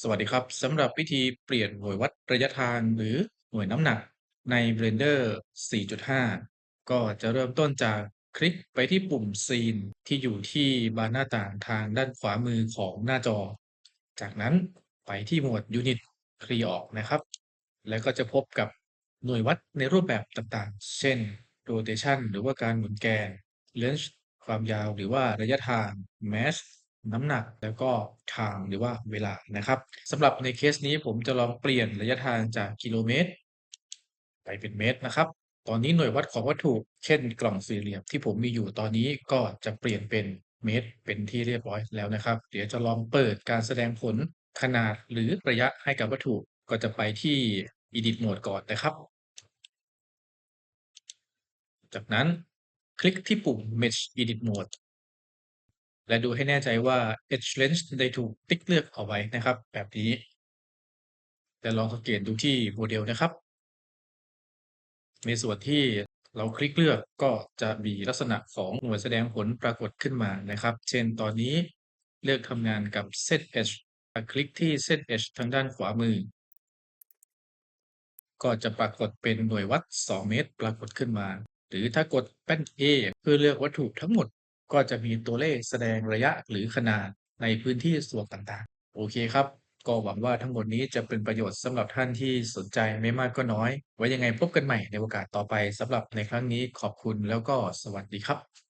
สวัสดีครับสำหรับวิธีเปลี่ยนหน่วยวัดระยะทางหรือหน่วยน้ำหนักใน Blender 4.5 ก็จะเริ่มต้นจากคลิกไปที่ปุ่ม Scene ที่อยู่ที่บานหน้าต่างทางด้านขวามือของหน้าจอ จากนั้นไปที่หมวด Unit คลีออกนะครับ แล้วก็จะพบกับหน่วยวัดในรูปแบบต่างๆ เช่น Rotation หรือว่าการหมุนแกน Length ความยาวหรือว่าระยะทาง Mass น้ำหนักแล้วก็ time หรือว่าเวลานะครับสำหรับในเคสนี้ผมจะลองเปลี่ยนระยะทางจากกิโลเมตร ไปเป็นเมตรนะครับ ตอนนี้หน่วยวัดของวัตถุเช่นกล่องสี่เหลี่ยมที่ผมมีอยู่ตอนนี้ก็จะเปลี่ยนเป็นเมตรเป็นที่เรียบร้อยแล้วนะครับ เดี๋ยวจะลองเปิดการแสดงผลขนาดหรือระยะให้กับวัตถุก็จะไปที่ Edit Mode ก่อนนะครับ จากนั้นคลิกที่ปุ่ม Mesh Edit Mode และดูให้แน่ใจว่า Edge Length ได้ถูกติ๊กเลือกเอาไว้นะครับ แบบนี้ แต่ลองสังเกตดูที่โมเดลนะครับ ในส่วนที่เราคลิกเลือกก็จะมีลักษณะของหน่วยแสดงผลปรากฏขึ้นมานะครับ เช่นตอนนี้เลือกทำงานกับ Set Edge คลิกที่ Set Edge ทางด้านขวามือ ก็จะปรากฏเป็นหน่วยวัด 2 เมตร ปรากฏขึ้นมา หรือถ้ากดแป้น A เพื่อเลือกวัตถุทั้งหมด ก็จะมีตัวเลขแสดงระยะหรือขนาดในพื้นที่ส่วนต่างๆ โอเคครับ ก็หวังว่าทั้งหมดนี้จะเป็นประโยชน์สำหรับท่านที่สนใจไม่มากก็น้อย ไว้ยังไงพบกันใหม่ในโอกาสต่อไปสำหรับในครั้งนี้ขอบคุณแล้วก็สวัสดีครับ